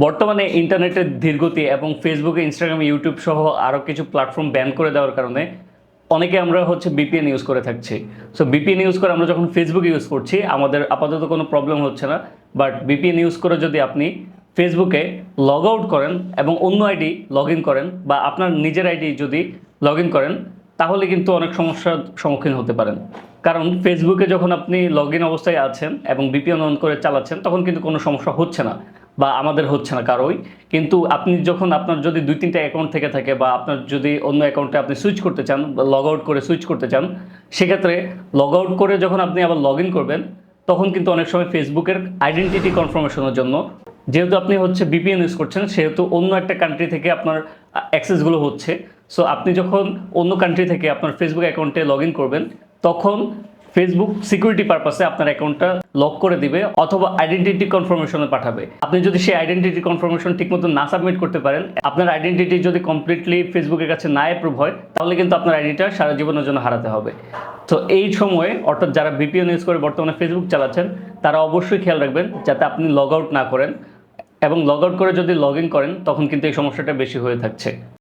বর্তমানে ইন্টারনেটের ধীরগতি এবং ফেসবুকে ইনস্টাগ্রাম ইউটিউব সহ আরও কিছু প্ল্যাটফর্ম ব্যান করে দেওয়ার কারণে অনেকে আমরা হচ্ছে বিপিএন ইউজ করে থাকছি। সো বিপিএন ইউজ করে আমরা যখন ফেসবুক ইউজ করছি, আমাদের আপাতত কোনো প্রবলেম হচ্ছে না। বাট বিপিএন ইউজ করে যদি আপনি ফেসবুকে লগ আউট করেন এবং অন্য আইডি লগ ইন করেন বা আপনার নিজের আইডি যদি লগ ইন করেন তাহলে কিন্তু অনেক সমস্যার সম্মুখীন হতে পারেন। কারণ ফেসবুকে যখন আপনি লগ ইন অবস্থায় আছেন এবং বিপিএন অন করে চালাচ্ছেন, তখন কিন্তু কোনো সমস্যা হচ্ছে না বা আমাদের হচ্ছে না কারোই কিন্তু আপনি যখন আপনার যদি দুই তিনটা অ্যাকাউন্ট থেকে থাকে বা আপনার যদি অন্য অ্যাকাউন্টে আপনি সুইচ করতে চান বা লগ আউট করে সুইচ করতে চান, সেক্ষেত্রে লগ আউট করে যখন আপনি আবার লগ ইন করবেন, তখন কিন্তু অনেক সময় ফেসবুকের আইডেন্টিটি কনফার্মেশনের জন্য যেহেতু আপনি হচ্ছে বিপিএন ইউজ করছেন, সেহেতু অন্য একটা কান্ট্রি থেকে আপনার অ্যাক্সেসগুলো হচ্ছে। সো আপনি যখন অন্য কান্ট্রি থেকে আপনার ফেসবুক অ্যাকাউন্টে লগ করবেন, তখন ফেসবুক সিকিউরিটি পারপাসে আপনার অ্যাকাউন্টটা লক করে দিবে অথবা আইডেন্টিটি কনফার্মেশনে পাঠাবে। আপনি যদি সেই আইডেন্টিটি কনফার্মেশন ঠিকমতো না সাবমিট করতে পারেন, আপনার আইডেন্টিটি যদি কমপ্লিটলি ফেসবুকের কাছে না অ্যাপ্রুভ হয়, তাহলে কিন্তু আপনার আইডিটা সারা জীবনের জন্য হারাতে হবে। তো এই সময়ে, অর্থাৎ যারা বিপিএন ইউজ করে বর্তমানে ফেসবুক চালাচ্ছেন, তারা অবশ্যই খেয়াল রাখবেন যাতে আপনি লগ আউট না করেন এবং লগ আউট করে যদি লগ ইন করেন, তখন কিন্তু এই সমস্যাটা বেশি হয়ে থাকছে।